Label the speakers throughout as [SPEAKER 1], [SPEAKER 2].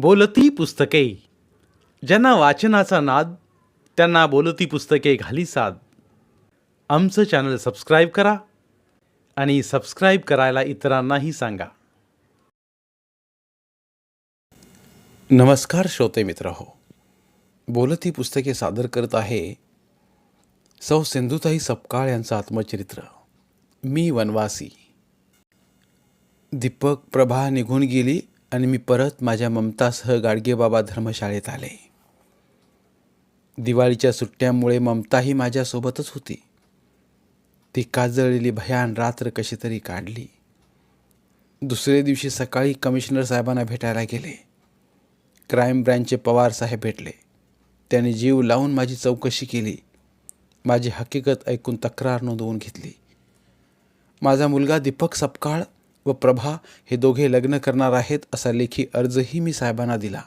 [SPEAKER 1] बोलती पुस्तके. ज्यांना वाचनाचा नाद त्यांना बोलती पुस्तके घाली साद. आमचं चॅनल सबस्क्राईब करा आणि सबस्क्राईब करायला इतरांनाही सांगा. नमस्कार श्रोते मित्र हो. बोलती पुस्तके सादर करत आहे सौ सिंधुताई सपकाळ यांचं आत्मचरित्र. मी वनवासी. दीपक प्रभा निघून गेली. आणि मी परत माझ्या ममतासह गाडगेबाबा धर्मशाळेत आले. दिवाळीच्या सुट्ट्यामुळे ममताही माझ्यासोबतच होती. ती काजळलेली भयान रात्र कशी तरी काढली. दुसरे दिवशी सकाळी कमिशनर साहेबांना भेटायला गेले. क्राईम ब्रँचचे पवार साहेब भेटले. त्यांनी जीव लावून माझी चौकशी केली. माझी हकीकत ऐकून तक्रार नोंदवून घेतली. माझा मुलगा दीपक सपकाळ व प्रभा हे दोघे लग्न करणार आहेत असा लेखी अर्जही मी साहेबांना दिला.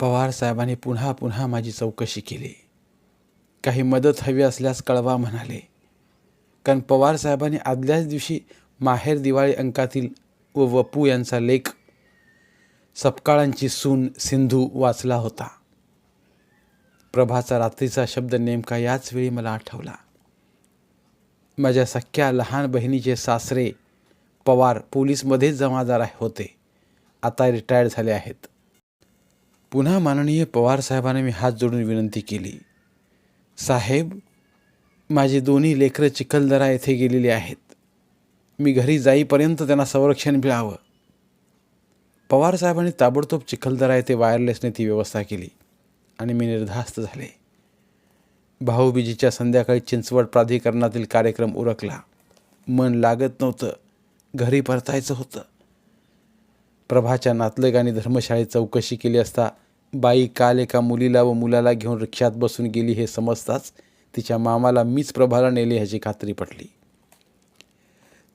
[SPEAKER 1] पवार साहेबांनी पुन्हा पुन्हा माझी चौकशी केली. काही मदत हवी असल्यास कळवा म्हणाले. कारण पवार साहेबांनी आदल्याच दिवशी माहेर दिवाळी अंकातील व वपू यांचा लेख सपकाळांची सून सिंधू वाचला होता. प्रभाचा रात्रीचा शब्द नेमका याच वेळी मला आठवला. माझ्या सख्या लहान बहिणीचे सासरे पवार पोलीसमध्येच जमादार होते. आता रिटायर्ड झाले आहेत. पुन्हा माननीय पवार साहेबांना मी हात जोडून विनंती केली. साहेब माझी दोन्ही लेकरं चिखलदरा येथे गेलेली आहेत. मी घरी जाईपर्यंत त्यांना संरक्षण मिळावं. पवार साहेबांनी ताबडतोब चिखलदरा येथे वायरलेसने ती व्यवस्था केली आणि मी निर्धास्त झाले. भाऊबीजीच्या संध्याकाळी चिंचवड प्राधिकरणातील कार्यक्रम उरकला. मन लागत नव्हतं. घरी परतायचं होतं. प्रभाच्या नातलगाने धर्मशाळेत चौकशी केली असता बाई काल एका मुलीला व मुलाला घेऊन रिक्षात बसून गेली हे समजताच तिच्या मामाला मीच प्रभाला नेले ह्याची खात्री पटली.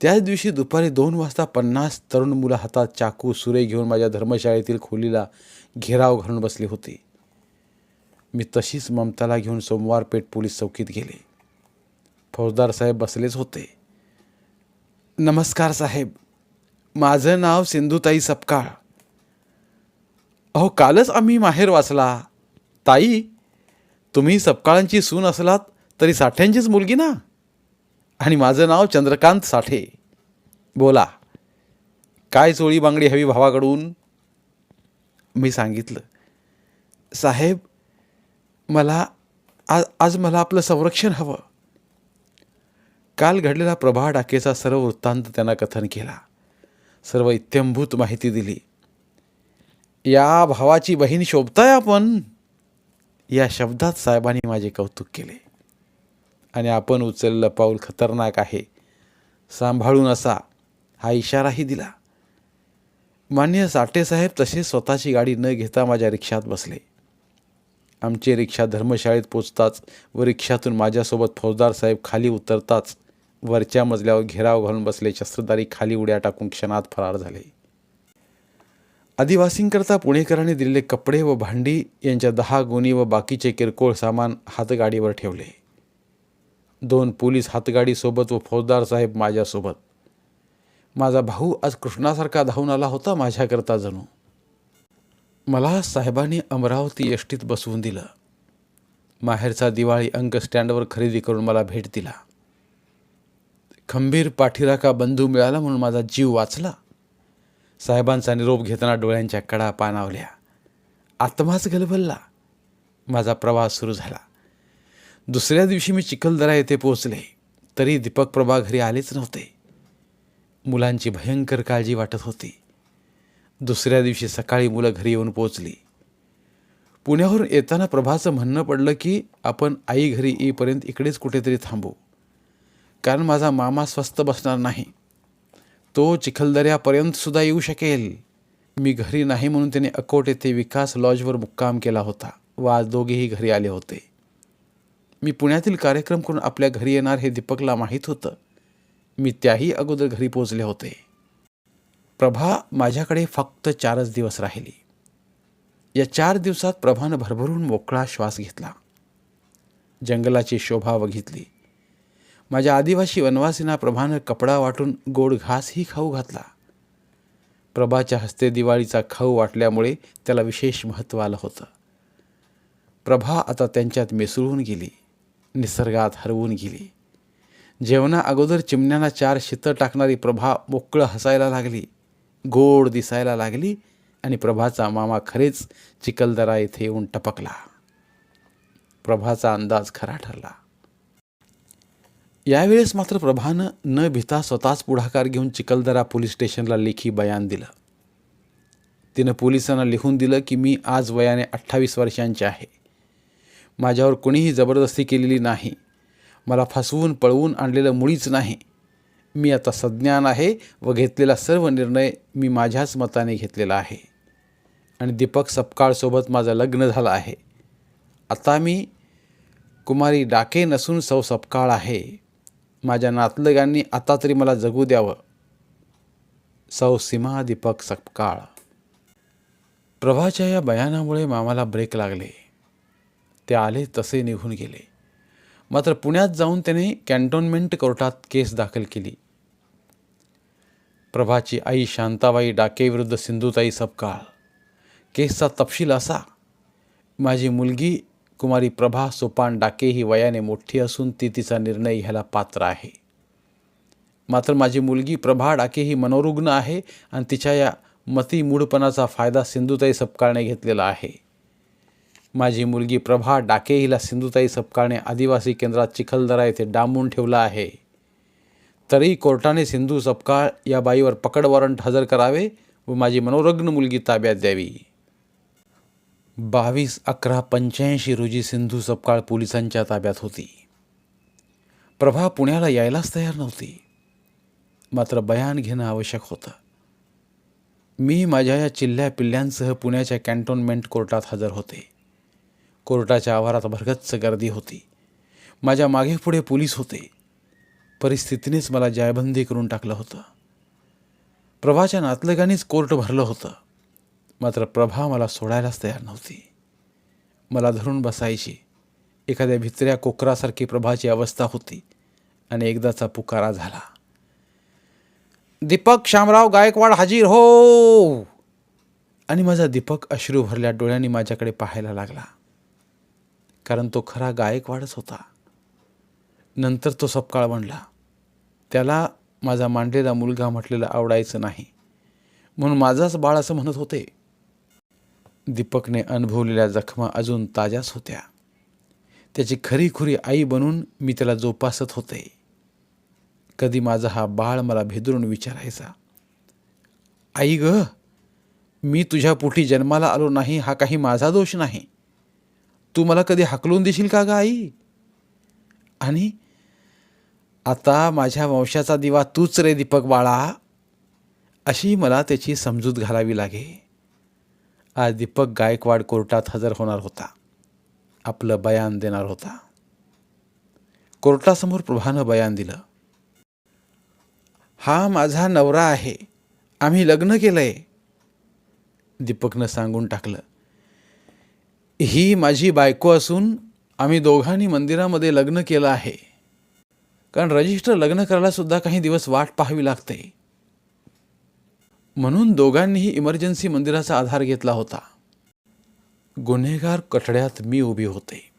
[SPEAKER 1] त्याच दिवशी दुपारी दोन वाजता पन्नास तरुण मुलं हातात चाकू सुरे घेऊन माझ्या धर्मशाळेतील खोलीला घेराव घालून बसले होते. मी तशीच ममताला घेऊन सोमवार पेठ पोलीस चौकीत गेले. फौजदार साहेब बसलेच होते. नमस्कार साहेब. माझं नाव सिंधुताई सपकाळ. अहो कालच आम्ही माहेर वाचला. ताई तुम्ही सपकाळांची सून असलात तरी साठ्यांचीच मुलगी ना? आणि माझं नाव चंद्रकांत साठे. बोला काय चोळी बांगडी हवी भावाकडून? मी सांगितलं. साहेब मला आज आज मला आपलं संरक्षण हवं. काल घडलेला प्रभा डाकेचा सर्व वृत्तांत त्यांना कथन केला. सर्व इत्यंभूत माहिती दिली. या भावाची बहीण शोभताय आपण? या शब्दात साहेबांनी माझे कौतुक केले. आणि आपण उचललं पाऊल खतरनाक आहे. सांभाळून असा हा इशाराही दिला. मान्य साठेसाहेब तसे स्वतःची गाडी न घेता माझ्या रिक्षात बसले. आमची रिक्षा धर्मशाळेत पोचताच व रिक्षातून माझ्यासोबत फौजदार साहेब खाली उतरताच वरच्या मजल्यावर घेराव घालून बसले शस्त्रधारी खाली उड्या टाकून क्षणात फरार झाले. आदिवासींकरता पुणेकरांनी दिलेले कपडे व भांडी यांच्या दहा गुणी व बाकीचे किरकोळ सामान हातगाडीवर ठेवले. दोन पोलीस हातगाडीसोबत व फौजदार साहेब माझ्यासोबत. माझा भाऊ आज कृष्णासारखा धावून आला होता माझ्याकरता जणू. मला साहेबांनी अमरावती एष्टीत बसवून दिलं. माहेरचा दिवाळी अंक स्टँडवर खरेदी करून मला भेट दिला. खंबीर पाठीराखा बंधू मिळाला म्हणून माझा जीव वाचला. साहेबांचा निरोप घेताना डोळ्यांच्या कडा पानावल्या. आत्माच गलबलला. माझा प्रवास सुरू झाला. दुसऱ्या दिवशी मी चिखलदरा येथे पोहोचले. तरी दीपक प्रभा घरी आलेच नव्हते. मुलांची भयंकर काळजी वाटत होती. दुसऱ्या दिवशी सकाळी मुलं घरी येऊन पोचली पुण्यावरून येताना प्रभाचं म्हणणं पडलं की आपण आई घरी येईपर्यंत इकडेच कुठेतरी थांबू. कारण माझा मामा स्वस्त बसणार नाही. तो चिखलदऱ्यापर्यंतसुद्धा येऊ शकेल. मी घरी नाही म्हणून त्याने अकोट येथे विकास लॉजवर मुक्काम केला होता व आज दोघेही घरी आले होते. मी पुण्यातील कार्यक्रम करून आपल्या घरी येणार हे दीपकला माहीत होतं. मी त्याही अगोदर घरी पोचले होते. प्रभा माझ्याकडे फक्त चारच दिवस राहिली. या चार दिवसात प्रभानं भरभरून मोकळा श्वास घेतला. जंगलाची शोभा बघितली माझ्या आदिवासी वनवासींना प्रभानं कपडा वाटून गोड घासही खाऊ घातला. प्रभाच्या हस्ते दिवाळीचा खाऊ वाटल्यामुळे त्याला विशेष महत्त्व आलं होतं. प्रभा आता त्यांच्यात मिसळून गेली निसर्गात हरवून गेली. जेवणा अगोदर चिमण्यांना चार शितं टाकणारी प्रभा मोकळं हसायला लागली गोड दिसायला लागली आणि प्रभाचा मामा खरेच चिखलदरा येथे येऊन टपकला. प्रभाचा अंदाज खरा ठरला. यावेळेस मात्र प्रभानं न भिता स्वतःच पुढाकार घेऊन चिखलदरा पोलीस स्टेशनला लेखी बयान दिलं. तिनं पोलिसांना लिहून दिलं की मी आज वयाने अठ्ठावीस वर्षांचे आहे. माझ्यावर कोणीही जबरदस्ती केलेली नाही. मला फसवून पळवून आणलेलं मुळीच नाही. मी आता सज्ञान आहे व घेतलेला सर्व निर्णय मी माझ्याच मताने घेतलेला आहे. आणि दीपक सपकाळसोबत माझं लग्न झालं आहे. आता मी कुमारी डाके नसून सौ सपकाळ आहे. माझ्या नातलगांनी आता तरी मला जगू द्यावं. सौ सीमा दीपक सपकाळ. प्रभाच्या या बयानामुळे मामाला ब्रेक लागले. ते आले तसे निघून गेले. मात्र पुण्यात जाऊन त्याने कॅन्टोन्मेंट कोर्टात केस दाखल केली. प्रभाची आई शांताबाई डाकेविरुद्ध सिंधुताई सपकाळ. केसचा तपशील असा माझी मुलगी कुमारी प्रभा सोपान डाके ही वयाने मोठी असून ती तिचा निर्णय ह्याला पात्र आहे. मात्र माझी मुलगी प्रभा डाके ही मनोरुग्ण आहे आणि तिच्या या मती मूढपणाचा फायदा सिंधुताई सपकाळने घेतलेला आहे. माझी मुलगी प्रभा डाके हिला सिंधुताई सपकाळने आदिवासी केंद्रात चिखलदरा येथे डांबून ठेवला आहे. तरी कोर्टाने सिंधू सपकाळ या बाईवर पकड वॉरंट हजर करावे व माझी मनोरग्न मुलगी ताब्यात द्यावी. बावीस अकरा पंच्याऐंशी रोजी सिंधू सपकाळ पोलिसांच्या ताब्यात होती. प्रभा पुण्याला यायलाच तयार नव्हती. मात्र बयान घेणं आवश्यक होतं. मी माझ्या या चिल्ल्या पिल्ल्यांसह पुण्याच्या कॅन्टोन्मेंट कोर्टात हजर होते. कोर्टाच्या आवारात भरगच्च गर्दी होती. माझ्या मागे पुढे पोलीस होते. परिस्थितीनेच मला जायबंदी करून टाकलं होतं. प्रभाच्या नातलगानीच कोर्ट भरलं होतं. मात्र प्रभा मला सोडायलाच तयार नव्हती. मला धरून बसायची. एखाद्या भित्र्या कोकरासारखी प्रभाची अवस्था होती आणि एकदाचा पुकारा झाला. दीपक शामराव गायकवाड हाजीर हो! आणि माझा दीपक अश्रू भरल्या डोळ्यांनी माझ्याकडे पाहायला लागला. कारण तो खरा गायकवाडच होता. नंतर तो सपकाळ बनला. त्याला माझा मांडलेला मुलगा म्हटलेला आवडायचं नाही. म्हणून माझाच बाळ असं म्हणत होते. दीपकने अनुभवलेल्या जखमा अजून ताज्याच होत्या. त्याची खरी खुरी आई बनून मी त्याला जोपासत होते. कधी माझा हा बाळ मला भेदरून विचारायचा आई ग मी तुझ्या पोटी जन्माला आलो नाही हा काही माझा दोष नाही. तू मला कधी हाकलून देशील का ग आई? आणि आता माझ्या वंशाचा दिवा तूच रे दीपक बाळा. अशी मला त्याची समजूत घालावी लागे. आज दीपक गायकवाड कोर्टात हजर होणार होता. आपलं बयान देणार होता. कोर्टासमोर प्रभानं बयान दिलं. हा माझा नवरा आहे. आम्ही लग्न केलंय. दीपकनं सांगून टाकलं. ही माझी बायको असून आम्ही दोघांनी मंदिरामध्ये लग्न केलं आहे. कारण रजिस्टर लग्न करायला सुद्धा काही दिवस वाट पाहावी लागते. म्हणून दोघांनीही इमर्जन्सी मंदिराचा आधार घेतला होता. गुन्हेगार कठड्यात मी उभी होते.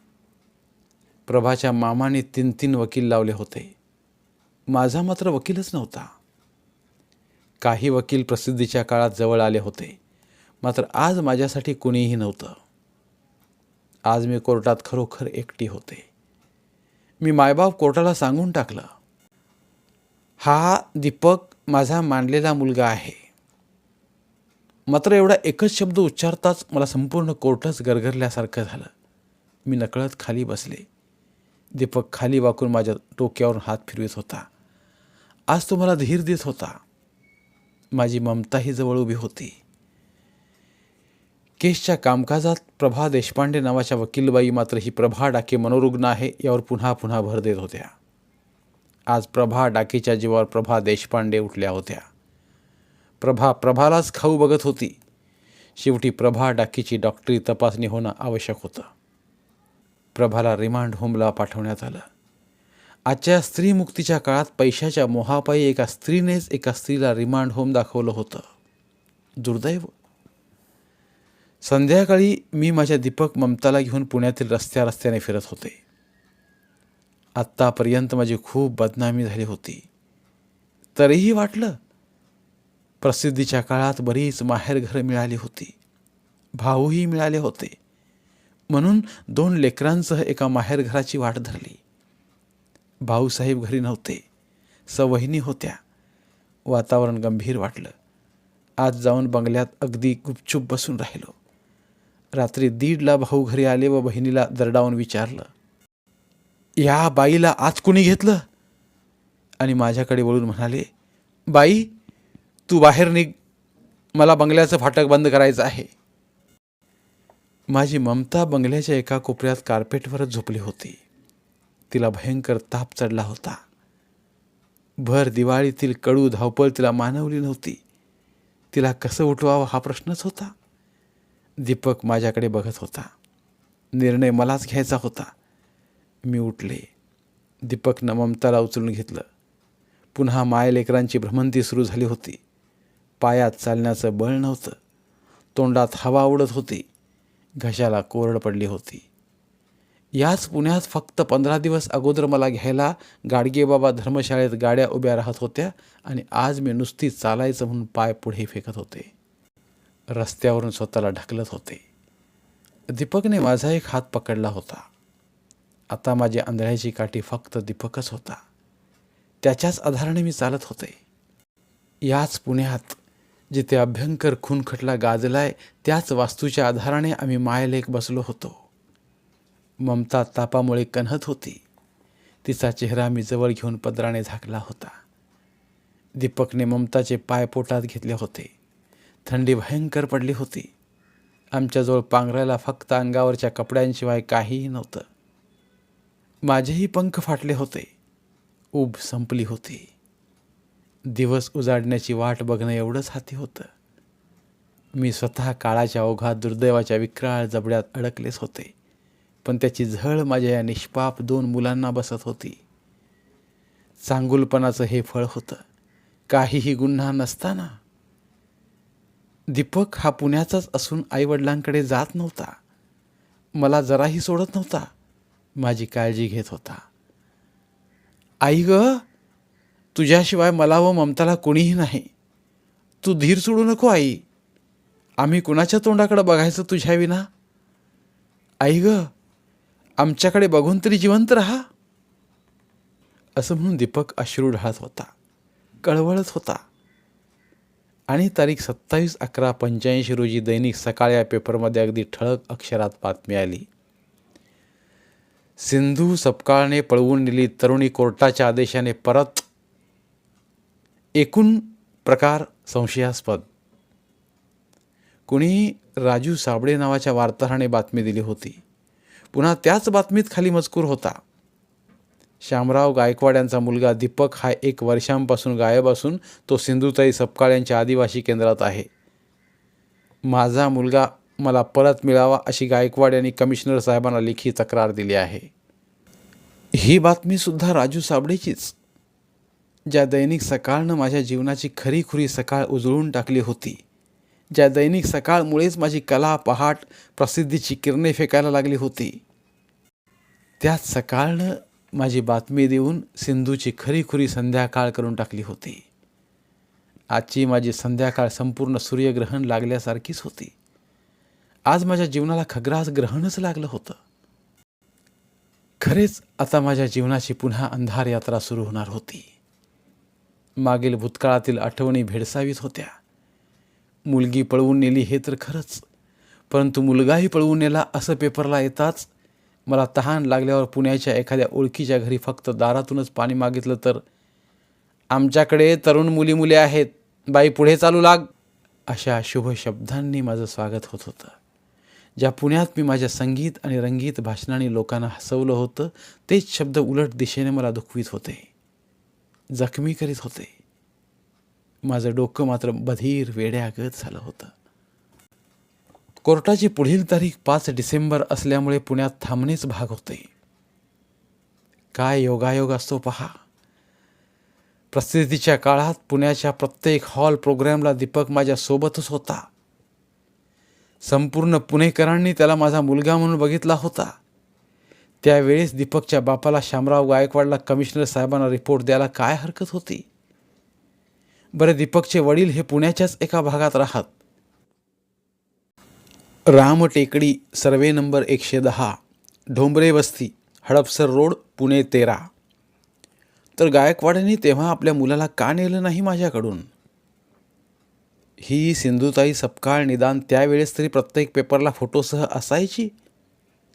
[SPEAKER 1] प्रभाच्या मामाने तीन तीन वकील लावले होते. माझा मात्र वकीलच नव्हता. काही वकील प्रसिद्धीच्या काळात जवळ आले होते. मात्र आज माझ्यासाठी कुणीही नव्हतं. आज मी कोर्टात खरोखर एकटी होते. मी मायबाप कोर्टाला सांगून टाकलं हा दीपक माझा मानलेला मुलगा आहे. मात्र एवढा एकच शब्द उच्चारताच मला संपूर्ण कोर्टच गरगरल्यासारखं झालं. मी नकळत खाली बसले. दीपक खाली वाकून माझ्या डोक्यावरून हात फिरवित होता. आज तो मला धीर देत होता. माझी ममताही जवळ उभी होती. केसच्या कामकाजात प्रभा देशपांडे नावाच्या वकीलबाई मात्र ही प्रभा डाके मनोरुग्ण आहे यावर पुन्हा पुन्हा भर देत होत्या. आज प्रभा डाकेच्या जीवावर प्रभा देशपांडे उठल्या होत्या. प्रभा प्रभालाच खाऊ बघत होती. शेवटी प्रभा डाकीची डॉक्टरी तपासणी होणं आवश्यक होतं. प्रभाला रिमांड होमला पाठवण्यात आलं. आजच्या स्त्रीमुक्तीच्या काळात पैशाच्या मोहापायी एका स्त्रीनेच एका स्त्रीला रिमांड होम दाखवलं होतं. दुर्दैव. संध्याकाळी मी माझ्या दीपक ममताला घेऊन पुण्यातील रस्त्या रस्त्याने फिरत होते. आत्तापर्यंत माझी खूप बदनामी झाली होती. तरीही वाटलं प्रसिद्धीच्या काळात बरीच माहेरघरं मिळाली होती. भाऊही मिळाले होते. म्हणून दोन लेकरांसह एका माहेरघराची वाट धरली. भाऊसाहेब घरी नव्हते. सवहिनी होत्या. वातावरण गंभीर वाटलं. आज जाऊन बंगल्यात अगदी गुपचूप बसून राहिलो. रात्री दीडला भाऊ घरी आले व बहिणीला दरडावून विचारलं या बाईला आज कुणी घेतलं? आणि माझ्याकडे वळून म्हणाले बाई तू बाहेर निघ. मला बंगल्याचं फाटक बंद करायचं आहे. माझी ममता बंगल्याच्या एका कोपऱ्यात कार्पेटवरच झोपली होती. तिला भयंकर ताप चढला होता. भर दिवाळीतील कडू धावपळ तिला मानवली नव्हती. तिला कसं उठवावं हा प्रश्नच होता. दीपक माझ्याकडे बघत होता. निर्णय मलाच घ्यायचा होता. मी उठले. दीपकनं ममताला उचलून घेतलं. पुन्हा माय लेकरांची भ्रमंती सुरू झाली होती. पायात चालण्याचं बळ नव्हतं. तोंडात हवा उडत होती. घशाला कोरड पडली होती. याच पुण्यात फक्त पंधरा दिवस अगोदर मला घ्यायला गाडगेबाबा धर्मशाळेत गाड्या उभ्या राहत होत्या आणि आज मी नुसती चालायचं म्हणून पाय पुढे फेकत होते. रस्त्यावरून स्वतःला ढकलत होते. दीपकने माझा एक हात पकडला होता. आता माझी आंधळ्याची काठी फक्त दीपकच होता. त्याच्याच आधाराने मी चालत होते. याच पुण्यात जिथे अभ्यंकर खूनखटला गाजलाय त्याच वास्तूच्या आधाराने आम्ही मायलेख बसलो होतो. ममता तापामुळे कन्हत होती. तिचा चेहरा मी जवळ घेऊन पदराने झाकला होता. दीपकने ममताचे पाय पोटात घेतले होते. थंडी भयंकर पडली होती. आमच्याजवळ पांघरायला फक्त अंगावरच्या कपड्यांशिवाय काहीही नव्हतं. माझेही पंख फाटले होते. ऊब संपली होती. दिवस उजाडण्याची वाट बघणं एवढंच हाती होतं. मी स्वतः काळाच्या ओघात दुर्दैवाच्या विक्राळ जबड्यात अडकलेच होते. पण त्याची झळ माझ्या या निष्पाप दोन मुलांना बसत होती. चांगुलपणाचं हे फळ होतं. काहीही गुन्हा नसताना. दीपक हा पुण्याचाच असून आईवडिलांकडे जात नव्हता. मला जराही सोडत नव्हता. माझी काळजी घेत होता. आई ग! तुझ्याशिवाय मला व ममताला कोणीही नाही. तू धीर सोडू नको आई. आम्ही कुणाच्या तोंडाकडे बघायचं तुझ्याविना आई ग आमच्याकडे बघून तरी जिवंत राहा. असं म्हणून दीपक अश्रू ढाळत होता कळवळत होता. आणि तारीख सत्तावीस अकरा पंच्याऐंशी रोजी दैनिक सकाळ या पेपरमध्ये अगदी ठळक अक्षरात बातमी आली. सिंधू सपकाळने पळवून नेली तरुणी कोर्टाच्या आदेशाने परत एकूण प्रकार संशयास्पद. कुणी राजू साबळे नावाच्या वार्ताहराने बातमी दिली होती. पुन्हा त्याच बातमीत खाली मजकूर होता. श्यामराव गायकवाड यांचा मुलगा दीपक हा एक वर्षांपासून गायब असून तो सिंधुताई सपकाळ यांच्या आदिवासी केंद्रात आहे. माझा मुलगा मला परत मिळावा अशी गायकवाड यांनी कमिशनर साहेबांना लेखी तक्रार दिली आहे. ही बातमीसुद्धा राजू साबळेचीच. ज्या दैनिक सकाळनं माझ्या जीवनाची खरीखुरी सकाळ उजळून टाकली होती ज्या दैनिक सकाळमुळेच माझी कला पहाट प्रसिद्धीची किरणे फेकायला लागली होती त्याच सकाळनं माझी बातमी देऊन सिंधूची खरीखुरी संध्याकाळ करून टाकली होती. आजची माझी संध्याकाळ संपूर्ण सूर्यग्रहण लागल्यासारखीच होती. आज माझ्या जीवनाला खग्रास ग्रहणच लागलं होतं. खरेच आता माझ्या जीवनाची पुन्हा अंधार यात्रा सुरू होणार होती. मागील भूतकाळातील आठवणी भेडसावीत होत्या. मुलगी पळवून नेली हे तर खरंच परंतु मुलगाही पळवून नेला असं पेपरला येताच मला तहान लागल्यावर पुण्याच्या एखाद्या ओळखीच्या घरी फक्त दारातूनच पाणी मागितलं तर आमच्याकडे तरुण मुली मुले आहेत बाई पुढे चालू लाग. अशा शुभ शब्दांनी माझं स्वागत होत होतं. ज्या पुण्यात मी माझ्या संगीत आणि रंगीत भाषणाने लोकांना हसवलं होतं तेच शब्द उलट दिशेने मला दुखवीत होते. जखमी करीत होते. माझं डोकं मात्र बधीर वेड्यागत झालं होतं. कोर्टाची पुढील तारीख पाच डिसेंबर असल्यामुळे पुण्यात थांबणेच भाग होते. काय योगायोग असतो पहा. प्रसिद्धीच्या काळात पुण्याच्या प्रत्येक हॉल प्रोग्रॅमला दीपक माझ्यासोबतच होता. संपूर्ण पुणेकरांनी त्याला माझा मुलगा म्हणून बघितला होता. त्यावेळेस दीपकच्या बापाला शामराव गायकवाडला कमिशनर साहेबांना रिपोर्ट द्यायला काय हरकत होती? बरं दीपकचे वडील हे पुण्याच्याच एका भागात राहत. राम टेकडी सर्वे नंबर एकशे दहा ढोंबरे वस्ती हडपसर रोड पुणे तेरा. तर गायकवाडांनी तेव्हा आपल्या मुलाला का नेलं नाही माझ्याकडून? ही सिंधुताई सपकाळ निदान त्यावेळेस तरी प्रत्येक पेपरला फोटोसह असायची?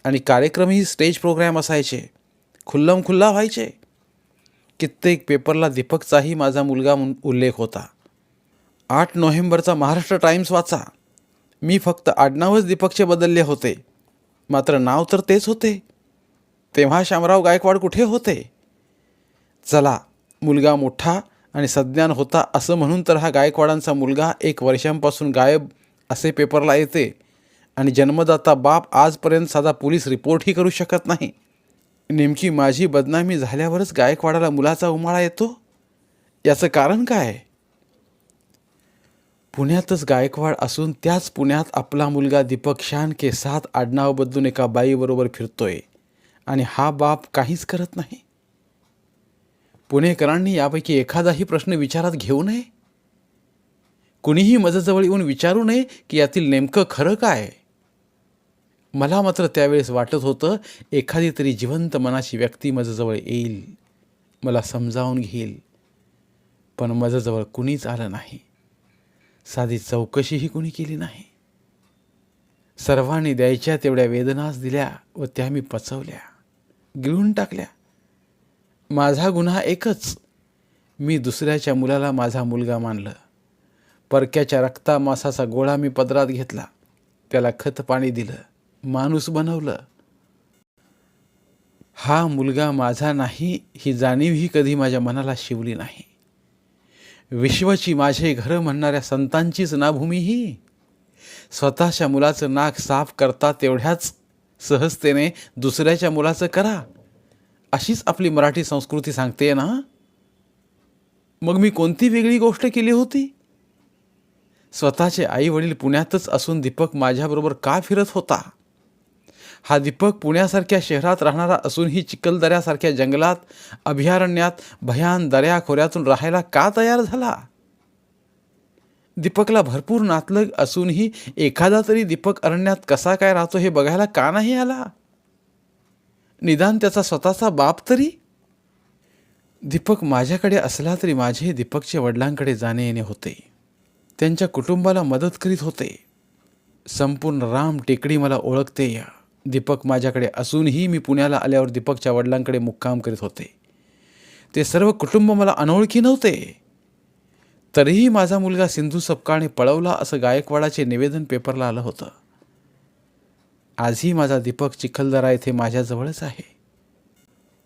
[SPEAKER 1] आणि कार्यक्रमही स्टेज प्रोग्रॅम असायचे. खुल्लम खुल्ला व्हायचे. कित्येक पेपरला दीपकचाही माझा मुलगा म्हणून उल्लेख होता. आठ नोव्हेंबरचा महाराष्ट्र टाइम्स वाचा. मी फक्त आडनावच दीपकचे बदलले होते. मात्र नाव तर तेच होते. तेव्हा शामराव गायकवाड कुठे होते? चला मुलगा मोठा आणि सज्ञान होता असं म्हणून तर हा गायकवाडांचा मुलगा एक वर्षांपासून गायब असे पेपरला येते. आणि जन्मदाता बाप आजपर्यंत साधा पोलीस रिपोर्टही करू शकत नाही. नेमकी माझी बदनामी झाल्यावरच गायकवाडाला मुलाचा उमाळा येतो? याचं कारण काय? पुण्यातच गायकवाड असून त्याच पुण्यात आपला मुलगा दीपक शानके सात आडनाव बदलून एका बाईबरोबर फिरतोय आणि हा बाप काहीच करत नाही. पुणेकरांनी यापैकी एखादाही प्रश्न विचारात घेऊ नये? कुणीही माझ्याजवळ येऊन विचारू नये की यातील नेमकं खरं काय? मला मात्र त्यावेळेस वाटत होतं एखादी तरी जिवंत मनाची व्यक्ती माझ्याजवळ येईल मला समजावून घेईल. पण माझ्याजवळ कुणीच आलं नाही. साधी चौकशीही कुणी केली नाही. सर्वांनी द्यायच्या तेवढ्या वेदनाच दिल्या व त्या मी पचवल्या गिळून टाकल्या. माझा गुन्हा एकच. मी दुसऱ्याच्या मुलाला माझा मुलगा मानलं. परक्याच्या रक्ता मासाचा गोळा मी पदरात घेतला. त्याला खत पाणी दिलं. माणूस बनवलं. हा मुलगा माझा नाही ही जाणीवही कधी माझ्या मनाला शिवली नाही. विश्वाची माझे घरं म्हणणाऱ्या संतांचीच नाभूमी ही. स्वतःच्या मुलाचं नाक साफ करता तेवढ्याच सहजतेने दुसऱ्याच्या मुलाचं करा. अशीच आपली मराठी संस्कृती सांगते ना? मग मी कोणती वेगळी गोष्ट केली होती? स्वतःचे आई वडील पुण्यातच असून दीपक माझ्याबरोबर का फिरत होता? हा दीपक पुण्यासारख्या शहरात राहणारा असूनही चिखलदऱ्यासारख्या जंगलात अभयारण्यात भयान दऱ्या खोऱ्यातून राहायला का तयार झाला? दीपकला भरपूर नातलग असूनही एखादा तरी दीपक अरण्यात कसा काय राहतो हे बघायला का नाही आला? निदान त्याचा स्वतःचा बाप तरी? दीपक माझ्याकडे असला तरी माझे दीपकच्या वडिलांकडे जाणे येणे होते. त्यांच्या कुटुंबाला मदत करीत होते. संपूर्ण राम टेकडी मला ओळखते या. दीपक माझ्याकडे असूनही मी पुण्याला आल्यावर दीपकच्या वडिलांकडे मुक्काम करीत होते. ते सर्व कुटुंब मला अनोळखी नव्हते. तरीही माझा मुलगा सिंधू सपकाळने पळवला असं गायकवाडाचे निवेदन पेपरला आलं होतं. आजही माझा दीपक चिखलदरा येथे माझ्याजवळच आहे.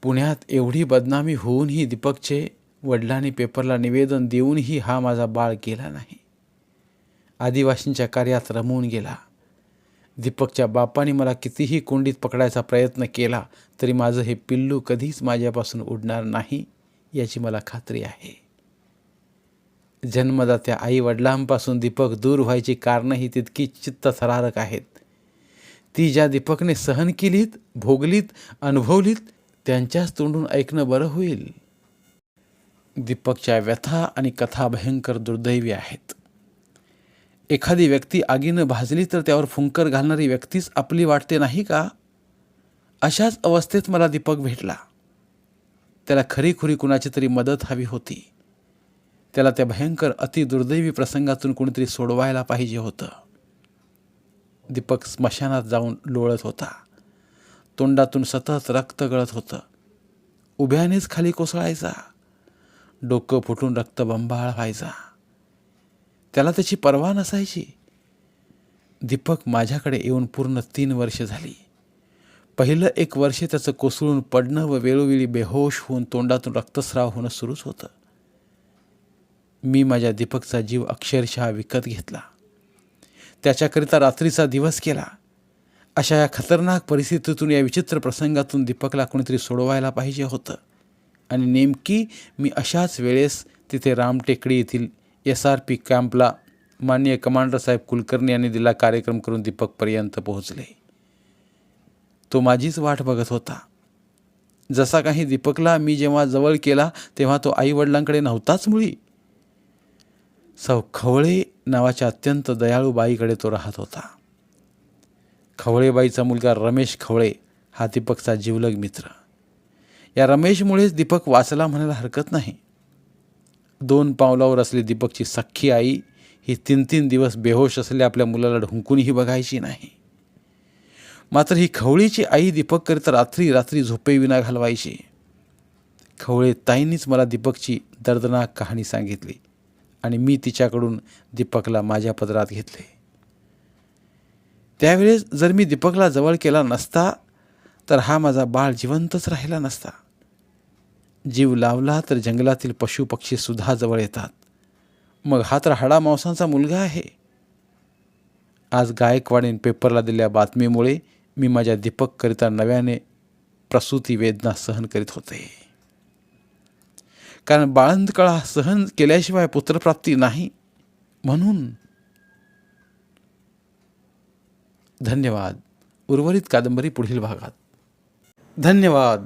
[SPEAKER 1] पुण्यात एवढी बदनामी होऊनही दीपकचे वडिलांनी पेपरला निवेदन देऊनही हा माझा बाळ गेला नाही. आदिवासींच्या कार्यात रमवून गेला. दीपकच्या बापाने मला कितीही कोंडीत पकडायचा प्रयत्न केला तरी माझं हे पिल्लू कधीच माझ्यापासून उडणार नाही याची मला खात्री आहे. जन्मदात्या आई वडिलांपासून दीपक दूर व्हायची कारणंही तितकी चित्तथरारक आहेत. ती ज्या दीपकने सहन केलीत भोगलीत अनुभवलीत त्यांच्याच तोंडून ऐकणं बरं होईल. दीपकच्या व्यथा आणि कथा भयंकर दुर्दैवी आहेत. एखादी व्यक्ती आगीनं भाजली तर त्यावर फुंकर घालणारी व्यक्तीच आपली वाटते नाही का? अशाच अवस्थेत मला दीपक भेटला. त्याला खरीखुरी कुणाची तरी मदत हवी होती. त्याला त्या भयंकर अतिदुर्दैवी प्रसंगातून कोणीतरी सोडवायला पाहिजे होतं. दीपक स्मशानात जाऊन लोळत होता. तोंडातून सतत रक्त गळत होतं. उभ्यानेच खाली कोसळायचा. डोकं फुटून रक्तबंबाळ व्हायचा. त्याला त्याची पर्वा नसायची. दीपक माझ्याकडे येऊन पूर्ण तीन वर्ष झाली. पहिलं एक वर्ष त्याचं कोसळून पडणं व वेळोवेळी बेहोश होऊन तोंडातून रक्तस्राव होणं सुरूच होतं. मी माझ्या दीपकचा जीव अक्षरशः विकत घेतला. त्याच्याकरिता रात्रीचा दिवस केला. अशा या खतरनाक परिस्थितीतून या विचित्र प्रसंगातून दीपकला कोणीतरी सोडवायला पाहिजे होतं. आणि नेमकी मी अशाच वेळेस तिथे रामटेकडी येथील एस आर पी कॅम्पला माननीय कमांडर साहेब कुलकर्णी यांनी दिला कार्यक्रम करून दीपकपर्यंत पोहोचले. तो माझीच वाट बघत होता. जसा काही दीपकला मी जेव्हा जवळ केला तेव्हा तो आईवडिलांकडे नव्हताच मुळी. सौ खवळे नावाच्या अत्यंत दयाळू बाईकडे तो राहत होता. खवळेबाईचा मुलगा रमेश खवळे हा दीपकचा जीवलग मित्र. या रमेशमुळेच दीपक वाचला म्हणायला हरकत नाही. दोन पावलावर असली दीपकची सख्खी आई ही तीन तीन दिवस बेहोश असलेल्या आपल्या मुलाला ढुंकूनही बघायची नाही. मात्र ही खवळीची आई दीपककरिता रात्री रात्री झोपेविना घालवायची. खवळे ताईंनीच मला दीपकची दर्दनाक कहाणी सांगितली आणि मी तिच्याकडून दीपकला माझ्या पदरात घेतले. त्यावेळेस जर मी दीपकला जवळ केला नसता तर हा माझा बाळ जिवंतच राहिला नसता. जीव लावला तर जंगलातील पशुपक्षी सुद्धा जवळ येतात. मग हा तर हाडा मांसांचा मुलगा आहे. आज गायकवाडीन पेपरला दिलेल्या बातमीमुळे मी माझ्या दीपककरिता नव्याने प्रसूती वेदना सहन करीत होते. कारण बाळंतकळा सहन केल्याशिवाय पुत्रप्राप्ती नाही. म्हणून धन्यवाद. उर्वरित कादंबरी पुढील भागात. धन्यवाद.